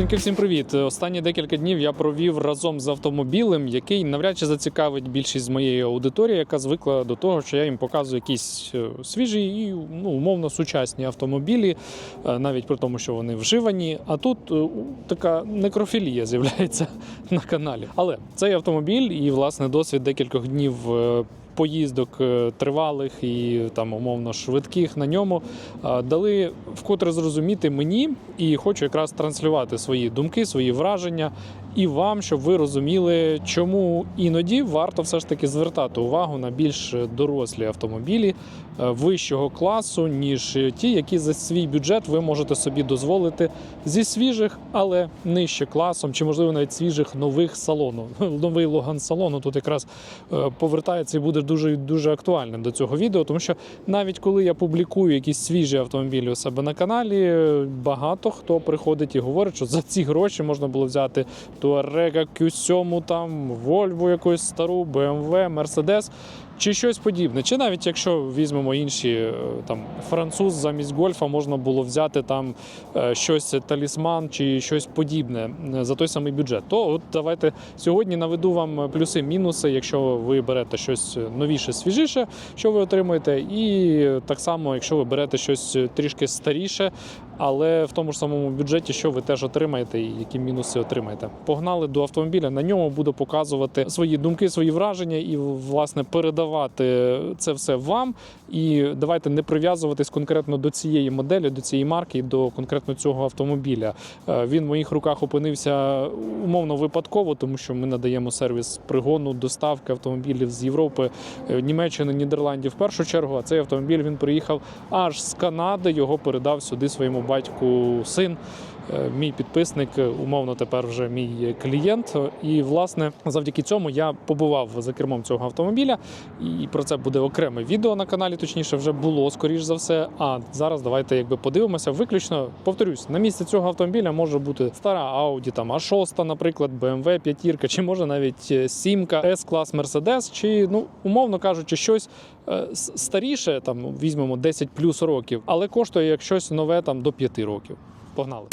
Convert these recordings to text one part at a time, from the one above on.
Людинки, всім привіт! Останні декілька днів я провів разом з автомобілем, який навряд чи зацікавить більшість з моєї аудиторії, яка звикла до того, що я їм показую якісь е, свіжі і ну, умовно сучасні автомобілі, е, навіть при тому, що вони вживані. А тут е, така некрофілія з'являється на каналі. Але цей автомобіль і власне досвід декількох днів. Поїздок е, тривалих і там умовно швидких на ньому е, дали вкотре зрозуміти мені, і хочу якраз транслювати свої думки, свої враження і вам, щоб ви розуміли, чому іноді варто все ж таки звертати увагу на більш дорослі автомобілі е, вищого класу, ніж ті, які за свій бюджет ви можете собі дозволити зі свіжих, але нижче класом, чи можливо навіть свіжих нових салону. Новий Логан салону тут якраз е, повертається і буде дуже дуже актуальним до цього відео, тому що навіть коли я публікую якісь свіжі автомобілі у себе на каналі, багато хто приходить і говорить, що за ці гроші можна було взяти Touareg, Q7, там Volvo якусь стару, BMW, Mercedes. Чи щось подібне, чи навіть якщо візьмемо інші е, там француз замість гольфа, можна було взяти там е, щось талісман чи щось подібне е, за той самий бюджет. То от давайте сьогодні наведу вам плюси-мінуси, якщо ви берете щось новіше, свіжіше, що ви отримуєте, і так само, якщо ви берете щось трішки старіше, але в тому ж самому бюджеті, що ви теж отримаєте, і які мінуси отримаєте. Погнали до автомобіля. На ньому буду показувати свої думки, свої враження і власне передавати це все вам. І давайте не прив'язуватись конкретно до цієї моделі, до цієї марки, до конкретно цього автомобіля. Е, Він в моїх руках опинився умовно випадково, тому що ми надаємо сервіс пригону, доставки автомобілів з Європи, е, Німеччини, Нідерландів в першу чергу. А цей автомобіль він приїхав аж з Канади. Його передав сюди своєму батьку син. Е, Мій підписник, е, умовно, тепер вже мій клієнт. І власне завдяки цьому я побував за кермом цього автомобіля, і про це буде окреме відео на каналі. Точніше, вже було скоріш за все. А зараз давайте якби подивимося. Виключно повторюсь, на місці цього автомобіля може бути стара Audi, там А6, наприклад, BMW 5, чи може навіть 7 S клас Mercedes, чи ну умовно кажучи, щось е, старіше, там візьмемо 10 плюс років, але коштує як щось нове там до 5 років. Погнали.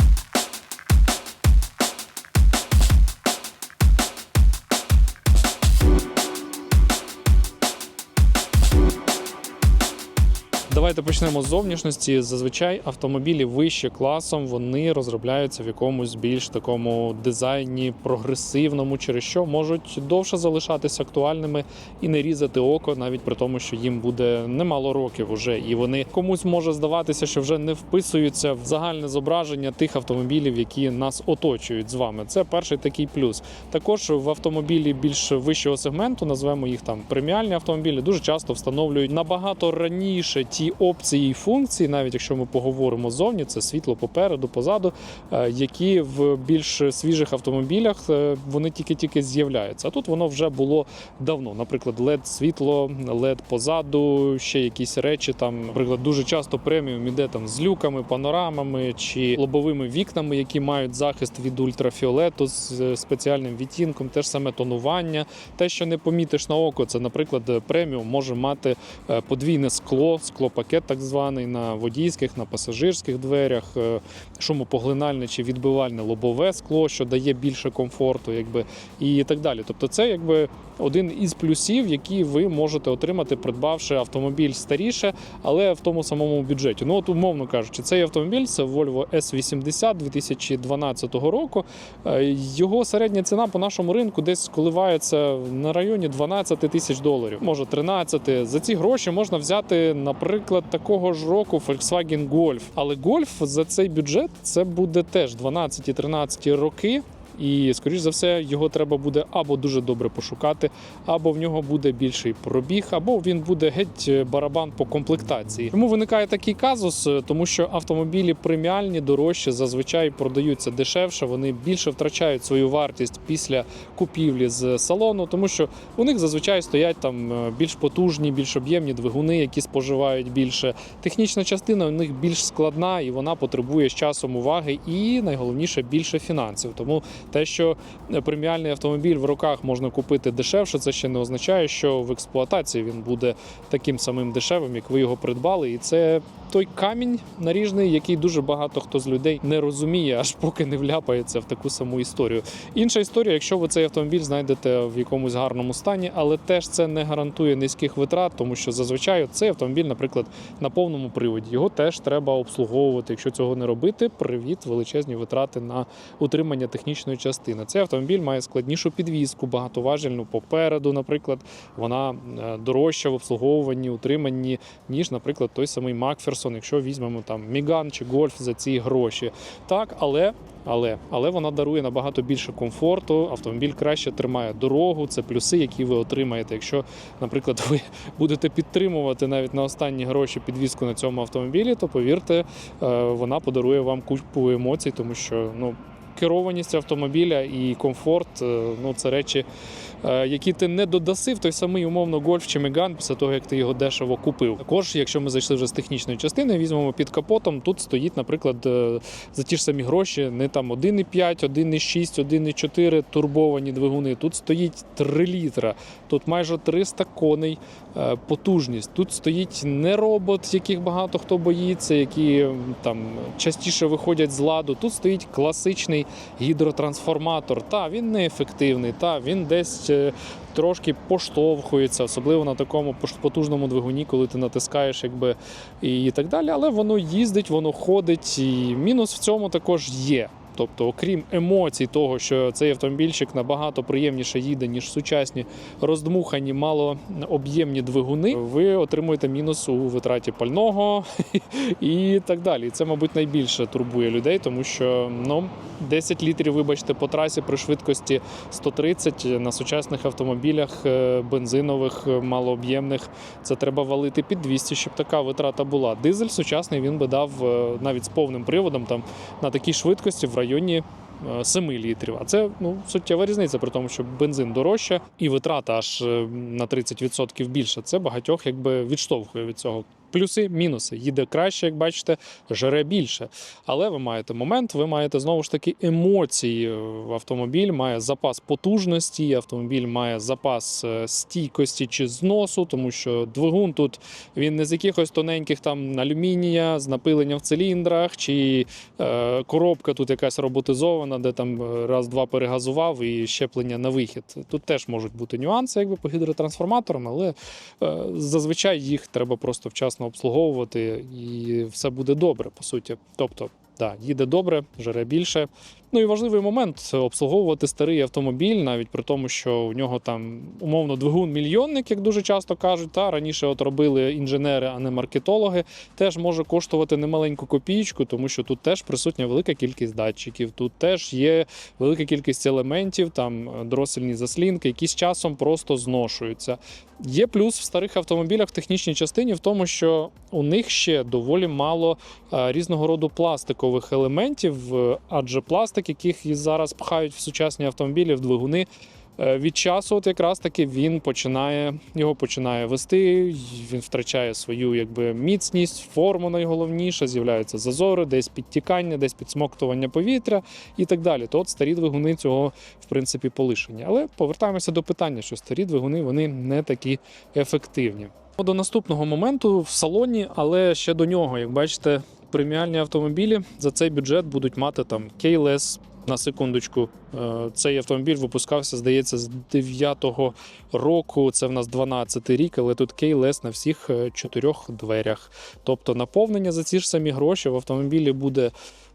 Давайте почнемо з зовнішності. Зазвичай автомобілі вище класом вони розробляються в якомусь більш такому дизайні прогресивному, через що можуть довше залишатися актуальними і не різати око, навіть при тому, що їм буде немало років уже, і вони комусь може здаватися, що вже не вписуються в загальне зображення тих автомобілів, які нас оточують з вами. Це перший такий плюс. Також в автомобілі більш вищого сегменту, назвемо їх там преміальні автомобілі, дуже часто встановлюють набагато раніше ті опції і функції, навіть якщо ми поговоримо зовні, це світло попереду, позаду, е, які в більш свіжих автомобілях е, вони тільки-тільки з'являються. А тут воно вже було давно. Наприклад, led світло, led позаду, ще якісь речі. Там, наприклад, дуже часто преміум іде там з люками, панорамами чи лобовими вікнами, які мають захист від ультрафіолету з спеціальним відтінком, те ж саме тонування. Те, що не помітиш на око, це, наприклад, преміум може мати е, подвійне скло, склопакет так званий на водійських, на пасажирських дверях, е, шумопоглинальне чи відбивальне лобове скло, що дає більше комфорту, якби і так далі. Тобто, це якби один із плюсів, які ви можете отримати, придбавши автомобіль старіше, але в тому самому бюджеті. Ну от умовно кажучи, цей автомобіль це Volvo S80 2012 року. Е, Його середня ціна по нашому ринку десь коливається на районі 12 тисяч доларів, може 13. За ці гроші можна взяти, наприклад, такого ж року Volkswagen Golf. Але Golf за цей бюджет це буде теж 12-13 роки. І, скоріш за все, його треба буде або дуже добре пошукати, або в нього буде більший пробіг, або він буде геть е, барабан по комплектації. Тому виникає такий казус, е, тому що автомобілі преміальні, дорожчі, зазвичай продаються дешевше. Вони більше втрачають свою вартість після купівлі з салону, тому що у них зазвичай стоять там е, більш потужні, більш об'ємні двигуни, які споживають більше. Технічна частина у них більш складна і вона потребує з часом уваги і найголовніше більше фінансів. Тому Те, що е, преміальний автомобіль в руках можна купити дешевше, це ще не означає, що в експлуатації він буде таким самим дешевим, як ви його придбали. І це той камінь наріжний, який дуже багато хто з людей не розуміє, аж поки не вляпається в таку саму історію. Інша історія, якщо ви цей автомобіль знайдете в якомусь гарному стані, але теж це не гарантує низьких витрат, тому що зазвичай цей автомобіль, наприклад, на повному приводі, його теж треба обслуговувати. Якщо цього не робити, привіт, величезні витрати на утримання технічної частини. Цей автомобіль має складнішу підвізку, багатоважельну попереду, наприклад, вона е, дорожча в обслуговуванні, утриманні, ніж, наприклад, той самий Макферсон, якщо візьмемо там Міган чи Гольф за ці гроші. Так, але. Але але вона дарує набагато більше комфорту. Автомобіль краще тримає дорогу. Це плюси, які ви отримаєте. Якщо, наприклад, ви будете підтримувати навіть на останні гроші підвізку на цьому автомобілі, то повірте, е, вона подарує вам купу емоцій, тому що ну. Керованість автомобіля і комфорт е, ну це речі, які ти не додаси в той самий умовно гольф чи меган після того, як ти його дешево купив. Також, якщо ми зайшли вже з технічної частини, візьмемо під капотом. Тут стоїть, наприклад, е, за ті ж самі гроші, не там 1,5, 1,6, 1,4 турбовані двигуни. Тут стоїть 3 літра, тут майже 300 коней е, потужність. Тут стоїть не робот, яких багато хто боїться, які там частіше виходять з ладу. Тут стоїть класичний гідротрансформатор. Та він неефективний, та він десь. Е, Трошки поштовхується, особливо на такому потужному двигуні, коли ти натискаєш, якби і так далі. Але воно їздить, воно ходить, і мінус в цьому також є. Тобто, окрім емоцій, того, що цей автомобільчик набагато приємніше їде, ніж сучасні роздмухані, малооб'ємні двигуни, ви отримуєте мінус у витраті пального і так далі. І Це, мабуть, найбільше турбує людей, тому що ну, 10 літрів, вибачте, по трасі при швидкості 130 на сучасних автомобілях е, бензинових, е, малооб'ємних. Це треба валити під 200, щоб така витрата була. Дизель сучасний він би дав е, навіть з повним приводом там на такій швидкості в районі. Е, 7 літрів, а це ну суттєва різниця, при тому, що бензин дорожче і витрата аж е, на 30% більше. Це багатьох якби відштовхує від цього. Плюси, мінуси. Їде краще, як бачите, жере більше. Але ви маєте момент, ви маєте знову ж таки емоції. Автомобіль має запас потужності, автомобіль має запас е, стійкості чи зносу, тому що двигун тут він не з якихось тоненьких там алюмінія, з напиленням в циліндрах, чи е, коробка тут якась роботизована, де там е, раз-два перегазував і щеплення на вихід. Тут теж можуть бути нюанси, якби по гідротрансформаторам, але е, зазвичай їх треба просто вчасно обслуговувати, і все буде добре, по суті. Тобто, да, їде добре, жере більше. Ну і важливий момент обслуговувати старий автомобіль, навіть при тому, що у нього там умовно двигун мільйонник, як дуже часто кажуть. Та раніше от робили інженери, а не маркетологи. Теж може коштувати немаленьку копійку, тому що тут теж присутня велика кількість датчиків. Тут теж є велика кількість елементів, там дросельні заслінки, які з часом просто зношуються. Є плюс в старих автомобілях в технічній частині в тому, що у них ще доволі мало е, різного роду пластикових елементів, адже пластик, яких зараз пхають в сучасні автомобілі, в двигуни. е, Від часу, от якраз таки він починає його починає вести. Він втрачає свою якби міцність, форму найголовніше, з'являються зазори, десь підтікання, десь підсмоктування повітря і так далі. То от старі двигуни цього в принципі полишені. Але повертаємося до питання, що старі двигуни вони не такі ефективні. До наступного моменту в салоні, але ще до нього, як бачите, преміальні автомобілі за цей бюджет будуть мати там Keyless, на секундочку. Е, Цей автомобіль випускався, здається, з 9-го року. Це в нас 12-й рік, але тут Keyless на всіх е, чотирьох дверях. Тобто наповнення за ці ж самі гроші в автомобілі буде.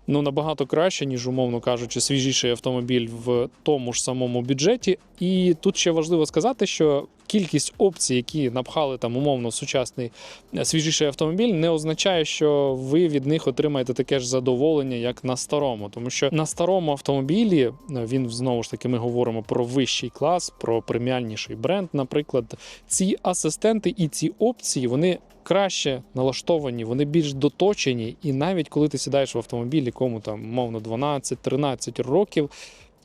Ну, набагато краще, ніж, умовно кажучи, свіжіший автомобіль в тому ж самому бюджеті. І тут ще важливо сказати, що кількість опцій, які напхали там умовно сучасний е, свіжіший автомобіль, не означає, що ви від них отримаєте таке ж задоволення, як на старому. Тому що на старому автомобілі е, він знову ж таки ми говоримо про вищий клас, про преміальніший бренд. Наприклад, ці асистенти і ці опції вони краще налаштовані, вони більш доточені. І навіть коли ти сідаєш в автомобіль, якому там мовно 12-13 років.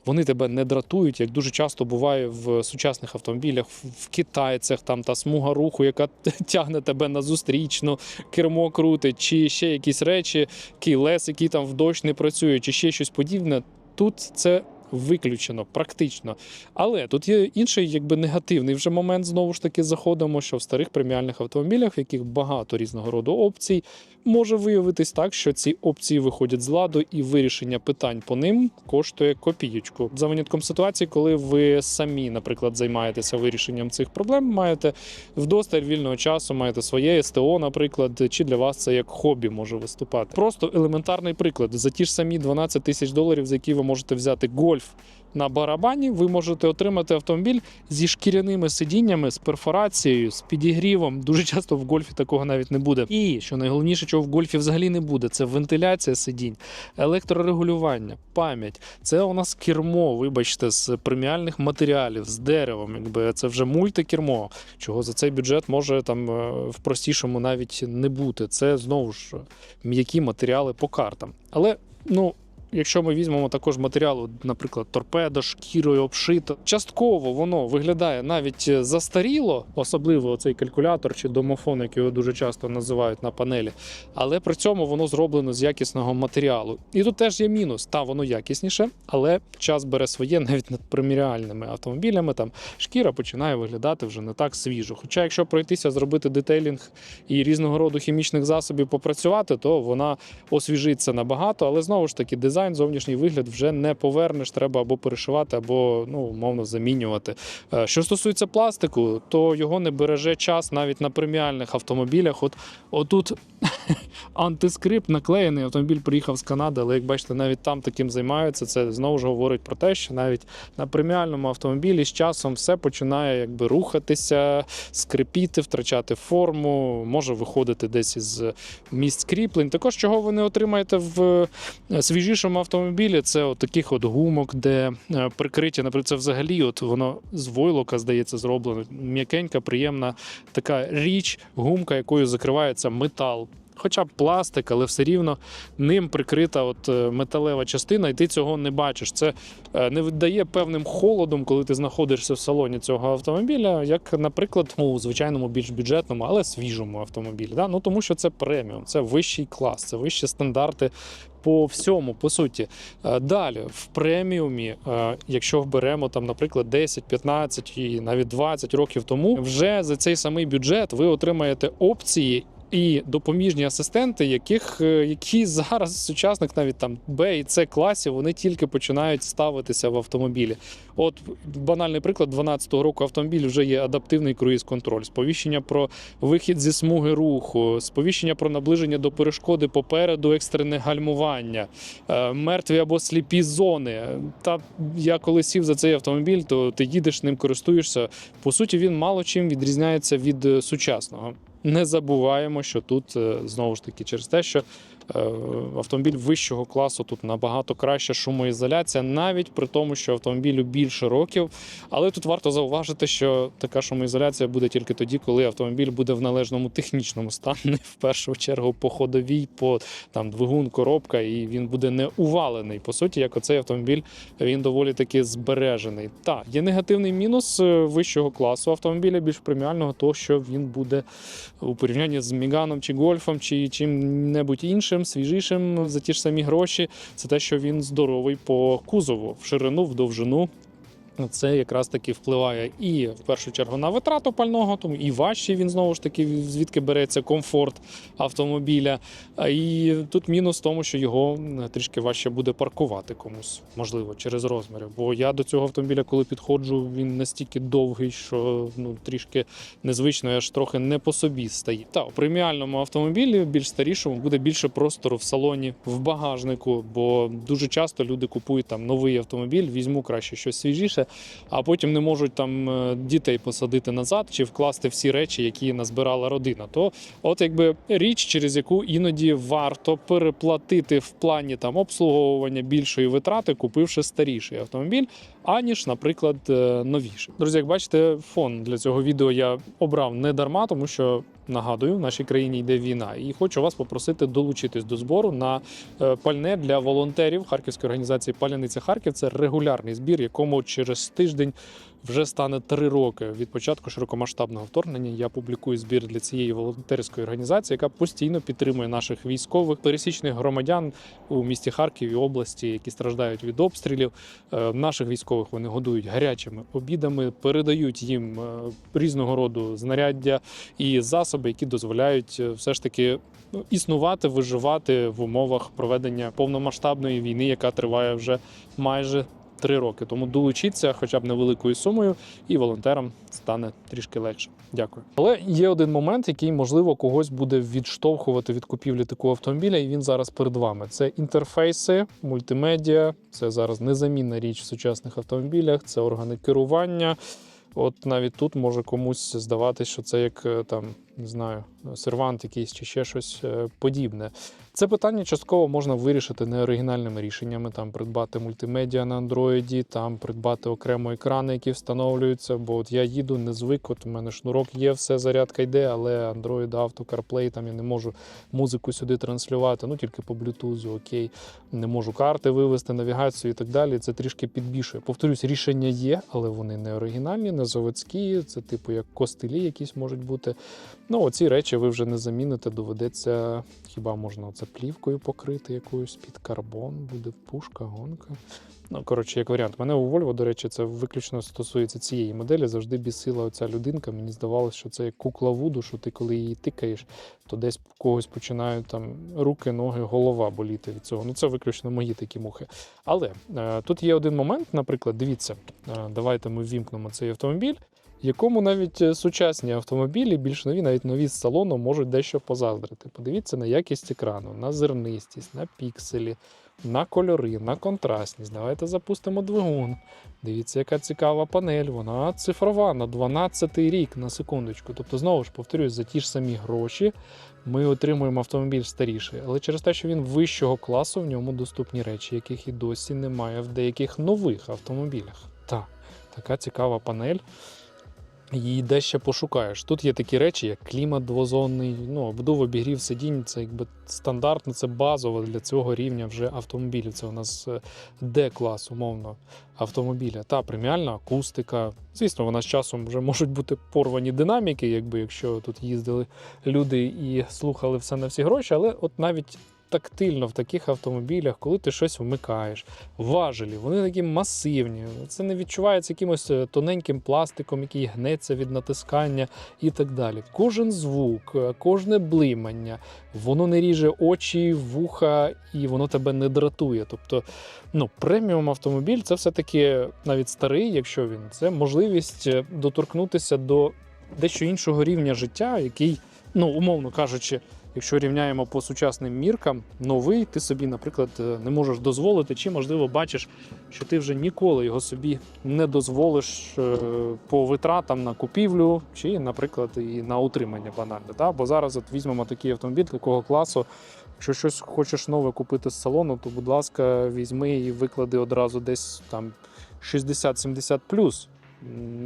Вони тебе не дратують, як дуже часто буває в сучасних автомобілях, в- китайцях там та смуга руху, яка тягне тебе на зустрічну, кермо крутить, чи ще якісь речі, кейлес, який там в дощ не працює, чи ще щось подібне. Тут це виключено практично. Але тут є інший, якби негативний вже момент. Знову ж таки, заходимо, що в старих преміальних автомобілях, в яких багато різного роду опцій, може виявитись так, що ці опції виходять з ладу, і вирішення питань по ним коштує копієчку. За винятком ситуації, коли ви самі, наприклад, займаєтеся вирішенням цих проблем, маєте вдосталь вільного часу, маєте своє СТО, наприклад, чи для вас це як хобі може виступати. Просто елементарний приклад за ті ж самі 12 тисяч доларів, за які ви можете взяти гольф. На барабані ви можете отримати автомобіль зі шкіряними сидіннями, з перфорацією, з підігрівом. Дуже часто в гольфі такого навіть не буде. І що найголовніше, чого в гольфі взагалі не буде, це вентиляція сидінь, електрорегулювання, пам'ять. Це у нас кермо, вибачте, з преміальних матеріалів, з деревом. Якби це вже мультикермо, чого за цей бюджет може там е, в простішому навіть не бути. Це знову ж м'які матеріали по картам. Але ну. Якщо ми візьмемо також матеріалу, наприклад, торпедо, шкірою обшито, частково воно виглядає навіть застаріло, особливо цей калькулятор чи домофон, як його дуже часто називають на панелі. Але при цьому воно зроблено з якісного матеріалу. І тут теж є мінус. Та воно якісніше, але час бере своє навіть над преміальними автомобілями. Там шкіра починає виглядати вже не так свіжо. Хоча, якщо пройтися, зробити детейлінг і різного роду хімічних засобів попрацювати, то вона освіжиться набагато, але знову ж таки дизайн, зовнішній вигляд вже не повернеш. Треба або перешивати, або ну умовно замінювати. Е, Що стосується пластику, то його не береже час навіть на преміальних автомобілях. От отут антискрип наклеєний. Автомобіль приїхав з Канади, але як бачите, навіть там таким займаються. Це знову ж говорить про те, що навіть на преміальному автомобілі з часом все починає якби рухатися, скрипіти, втрачати форму, може виходити десь із місць кріплень. Також чого ви не отримаєте в е, свіжішому автомобілі, це от таких от гумок, де е, прикриття, наприклад, це взагалі, от воно з войлока, здається, зроблено. М'якенька, приємна така річ, гумка, якою закривається метал. Хоча б пластик, але все рівно ним прикрита от е, металева частина, і ти цього не бачиш. Це е, не віддає певним холодом, коли ти знаходишся в салоні цього автомобіля, як, наприклад, у звичайному більш бюджетному, але свіжому автомобілі. Да? Ну тому що це преміум, це вищий клас, це вищі стандарти. По всьому, по суті, Е, далі в преміумі, е, якщо беремо там, наприклад, 10, 15 і навіть 20 років тому, вже за цей самий бюджет ви отримаєте опції. І допоміжні асистенти, яких е, які зараз в сучасних навіть там Б і С класів вони тільки починають ставитися в автомобілі. От банальний приклад 12-го року автомобіль вже є адаптивний круїз-контроль, сповіщення про вихід зі смуги руху, сповіщення про наближення до перешкоди попереду, екстрене гальмування, е, мертві або сліпі зони. Та я коли сів за цей автомобіль, то ти їдеш ним, користуєшся. По суті, він мало чим відрізняється від е, сучасного. Не забуваємо, що тут е, знову ж таки через те, що автомобіль вищого класу тут набагато краща шумоізоляція, навіть при тому, що автомобілю більше років. Але тут варто зауважити, що така шумоізоляція буде тільки тоді, коли автомобіль буде в належному технічному стані, в першу чергу по ходовій, по там двигун, коробка, і він буде не увалений. По суті, як оцей автомобіль він доволі таки збережений. Так, є негативний мінус е, вищого класу автомобіля, більш преміального, то що він буде у порівнянні з Міганом чи Гольфом, чи чим-небудь іншим, свіжішим за ті ж самі гроші. Це те, що він здоровий по кузову, в ширину, в довжину. Це якраз таки впливає і в першу чергу на витрату пального, тому і важчий він знову ж таки, звідки береться комфорт автомобіля. І тут мінус в тому, що його трішки важче буде паркувати комусь, можливо, через розміри. Бо я до цього автомобіля, коли підходжу, він настільки довгий, що ну трішки незвично, аж трохи не по собі стає. Та у преміальному автомобілі, більш старішому, буде більше простору в салоні, в багажнику, бо дуже часто люди купують там новий автомобіль, візьму краще щось свіжіше, а потім не можуть там е, дітей посадити назад чи вкласти всі речі, які назбирала родина. То от якби річ, через яку іноді варто переплатити в плані там обслуговування більшої витрати, купивши старіший автомобіль, аніж, наприклад, е, новіший. Друзі, як бачите, фон для цього відео я обрав не дарма, тому що. Нагадую, в нашій країні йде війна, і хочу вас попросити долучитись до збору на е, пальне для волонтерів Харківської організації Паляниця Харків. Це регулярний збір, якому через через тиждень вже стане три роки від початку широкомасштабного вторгнення. Я публікую збір для цієї волонтерської організації, яка постійно підтримує наших військових пересічних громадян у місті Харків і області, які страждають від обстрілів. Е, Наших військових вони годують гарячими обідами, передають їм е, різного роду знаряддя і засоби, які дозволяють е, все ж таки ну, існувати, виживати в умовах проведення повномасштабної війни, яка триває вже майже три роки. Тому долучіться хоча б невеликою сумою, і волонтерам стане трішки легше. Дякую. Але є один момент, який можливо когось буде відштовхувати від купівлі такого автомобіля, і він зараз перед вами. Це інтерфейси, мультимедіа. Це зараз незамінна річ в сучасних автомобілях. Це органи керування. От навіть тут може комусь здаватись, що це як е, там не знаю, сервант якийсь чи ще щось е, подібне. Це питання частково можна вирішити неоригінальними рішеннями, там придбати мультимедіа на андроїді, там придбати окремо екрани, які встановлюються. Бо от я їду, не звик, от у мене шнурок є, все зарядка йде, але Android Auto CarPlay, там я не можу музику сюди транслювати, ну тільки по Bluetooth, окей, не можу карти вивести, навігацію і так далі. Це трішки підбільшує. Повторюсь, рішення є, але вони не оригінальні, не заводські. Це типу як костелі якісь можуть бути. Ну, оці речі ви вже не заміните, доведеться, хіба можна це плівкою покрити якоюсь під карбон, буде пушка, гонка. Ну, коротше, як варіант. Мене у Volvo, до речі, це виключно стосується цієї моделі. Завжди бісила оця людинка. Мені здавалося, що це як кукла Вуду, що ти коли її тикаєш, то десь когось починають там руки, ноги, голова боліти від цього. Ну, це виключно мої такі мухи. Але е, тут є один момент, наприклад, дивіться, е, давайте ми ввімкнемо цей автомобіль якому навіть е, сучасні автомобілі, більш нові, навіть нові з салону, можуть дещо позаздрити. Подивіться на якість екрану, на зернистість, на пікселі, на кольори, на контрастність. Давайте запустимо двигун. Дивіться, яка цікава панель. Вона цифрова на 12 рік на секундочку. Тобто, знову ж повторюсь, за ті ж самі гроші ми отримуємо автомобіль старіший, але через те, що він вищого класу, в ньому доступні речі, яких і досі немає в деяких нових автомобілях. Так, така цікава панель. Її дещо пошукаєш. Тут є такі речі, як клімат двозонний, ну, обдув обігрів сидінь, це якби стандартно, це базово для цього рівня вже автомобілів. Це у нас е, Д-клас, умовно, автомобіля. Та преміальна акустика. Звісно, вона з часом вже можуть бути порвані динаміки, якби якщо тут їздили люди і слухали все на всі гроші, але от навіть. Тактильно в таких автомобілях, коли ти щось вмикаєш, важелі, вони такі масивні. Це не відчувається якимось е, тоненьким пластиком, який гнеться від натискання і так далі. Кожен звук, е, кожне блимання, воно не ріже очі, вуха і воно тебе не дратує. Тобто, ну, преміум автомобіль це все-таки навіть старий, якщо він це можливість е, доторкнутися до дещо іншого рівня життя, який, ну, умовно кажучи. Якщо рівняємо по сучасним міркам, новий ти собі, наприклад, е, не можеш дозволити, чи можливо бачиш, що ти вже ніколи його собі не дозволиш е, по витратам на купівлю, чи, наприклад, і на утримання банальне. Да? Бо зараз от візьмемо такий автомобіль такого класу. Якщо щось хочеш нове купити з салону, то будь ласка, візьми і виклади одразу десь там 60-70 плюс.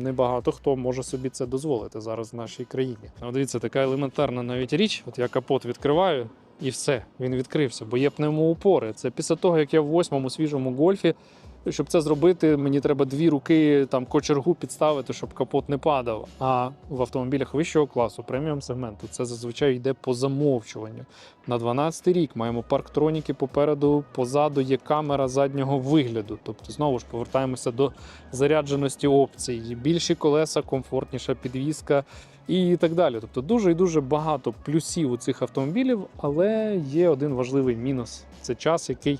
Небагато хто може собі це дозволити зараз в нашій країні. Ну, дивіться, така елементарна навіть річ. От я капот відкриваю, і все, він відкрився, бо є пневмоупори. Це після того, як я в восьмому свіжому гольфі. Щоб це зробити, мені треба дві руки там кочергу підставити, щоб капот не падав. А в автомобілях вищого класу, преміум сегменту, це зазвичай йде по замовчуванню. На 12 рік маємо парктроніки попереду, позаду є камера заднього вигляду. Тобто, знову ж повертаємося до зарядженості опцій. Більші колеса, комфортніша підвізка і так далі. Тобто дуже і дуже багато плюсів у цих автомобілів, але є один важливий мінус: це час, який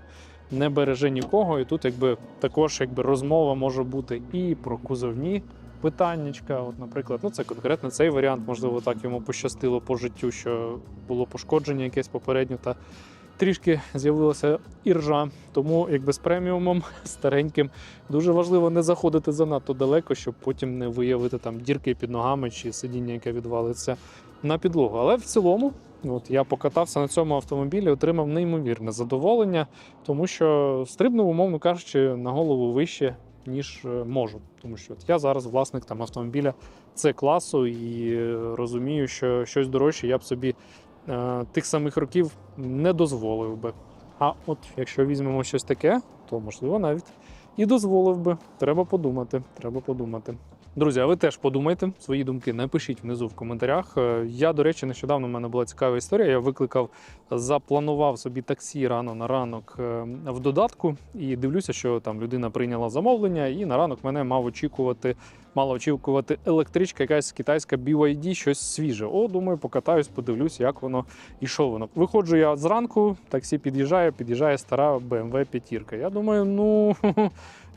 не береже нікого. І тут, якби також якби розмова може бути і про кузовні питаннячка. От, наприклад, ну це конкретно цей варіант, можливо, так йому пощастило по життю, що було пошкодження якесь попередньо та. Трішки з'явилася іржа, тому якби з преміумом стареньким дуже важливо не заходити занадто далеко, щоб потім не виявити там дірки під ногами чи сидіння, яке відвалиться на підлогу. Але в цілому, от я покатався на цьому автомобілі, отримав неймовірне задоволення, тому що стрибнув, умовно кажучи, на голову вище, ніж е, можу. Тому що от я зараз власник там автомобіля С класу і е, розумію, що щось дорожче я б собі е, тих самих років не дозволив би. А от якщо візьмемо щось таке, то можливо навіть і дозволив би. Треба подумати. Треба подумати. Друзі, а ви теж подумайте свої думки. Напишіть внизу в коментарях. Е, Я, до речі, нещодавно в мене була цікава історія. Я викликав, запланував собі таксі рано на ранок е, в додатку і дивлюся, що там людина прийняла замовлення, і на ранок мене мав очікувати, мала очікувати електричка, якась китайська BYD, щось свіже. О, думаю, покатаюсь, подивлюсь, як воно і що воно. Виходжу я зранку, таксі під'їжджає, під'їжджає стара BMW п'ятірка. Я думаю, ну.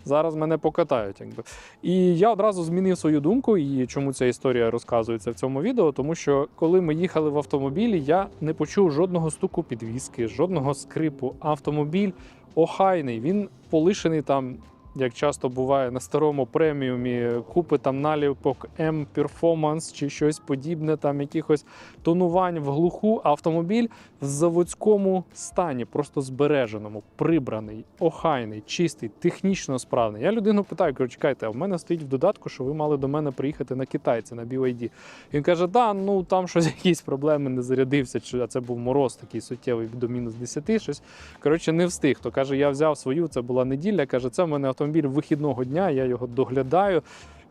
Зараз мене покатають, якби. І я одразу змінив свою думку, і чому ця історія розказується в цьому відео, тому що коли ми їхали в автомобілі, я не почув жодного стуку підвіски, жодного скрипу. Автомобіль охайний, він полишений там. Як часто буває на старому преміумі, купи там наліпок M Performance чи щось подібне, там якихось тонувань в глуху. Автомобіль в заводському стані, просто збереженому, прибраний, охайний, чистий, технічно справний. Я людину питаю, кажу, чекайте, а в мене стоїть в додатку, що ви мали до мене приїхати на китайця, на BYD. Він каже, да, ну там щось якісь проблеми не зарядився, а це був мороз такий суттєвий до мінус 10, щось. Коротше, не встиг. То каже, я взяв свою, це була неділя. Каже, це в мене автомобіль вихідного дня, я його доглядаю.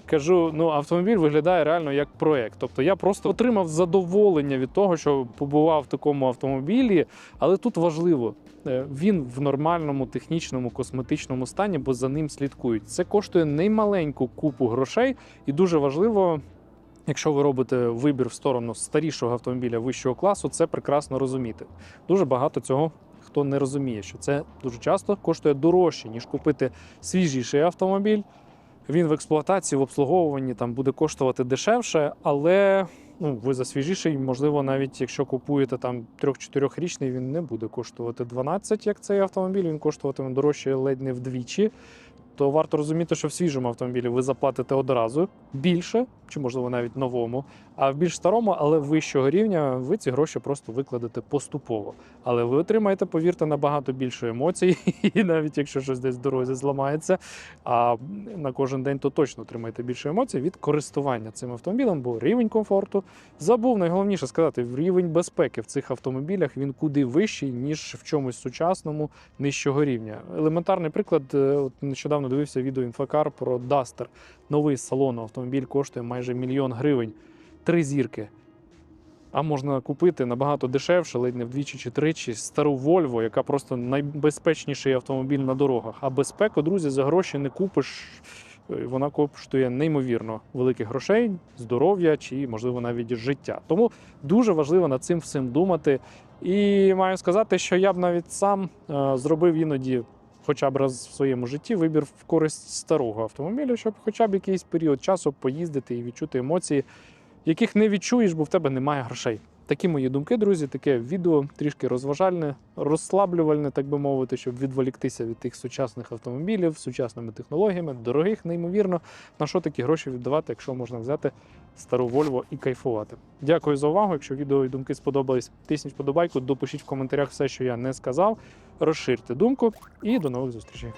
Кажу, ну автомобіль виглядає реально як проект. Тобто я просто отримав задоволення від того, що побував в такому автомобілі, але тут важливо. е, Він в нормальному технічному косметичному стані, бо за ним слідкують. Це коштує немаленьку купу грошей, і дуже важливо, якщо ви робите вибір в сторону старішого автомобіля вищого класу, це прекрасно розуміти. Дуже багато цього хто не розуміє, що це дуже часто коштує дорожче, ніж купити свіжіший автомобіль. Він в експлуатації, в обслуговуванні там буде коштувати дешевше, але ну, ви за свіжіший, можливо, навіть якщо купуєте там 3-4-річний, він не буде коштувати 12, як цей автомобіль, він коштуватиме дорожче ледь не вдвічі. То варто розуміти, що в свіжому автомобілі ви заплатите одразу більше, чи можливо навіть новому, а в більш старому, але вищого рівня, ви ці гроші просто викладете поступово. Але ви отримаєте, повірте, набагато більше емоцій, і навіть якщо щось десь в дорозі зламається, а на кожен день то точно отримаєте більше емоцій від користування цим автомобілем, бо рівень комфорту забув найголовніше сказати, рівень безпеки в цих автомобілях він куди вищий, ніж в чомусь сучасному нижчого рівня. Елементарний приклад, е, от нещодавно дивився відео інфокар про Duster. Новий з салону автомобіль коштує майже мільйон гривень. Три зірки. А можна купити набагато дешевше, ледь не вдвічі чи тричі, стару Volvo, яка просто найбезпечніший автомобіль на дорогах. А безпеку, друзі, за гроші не купиш. Е, Вона коштує неймовірно великих грошей, здоров'я чи, можливо, навіть життя. Тому дуже важливо над цим всім думати. І маю сказати, що я б навіть сам е, зробив іноді, хоча б раз в своєму житті, вибір в користь старого автомобіля, щоб хоча б якийсь період часу поїздити і відчути емоції, яких не відчуєш, бо в тебе немає грошей. Такі мої думки, друзі, таке відео трішки розважальне, розслаблювальне, так би мовити, щоб відволіктися від тих сучасних автомобілів, сучасними технологіями, дорогих, неймовірно. На що такі гроші віддавати, якщо можна взяти стару Volvo і кайфувати. Дякую за увагу. Якщо відео і думки сподобались, тисніть вподобайку, допишіть в коментарях все, що я не сказав. Розширте думку і до нових зустрічей.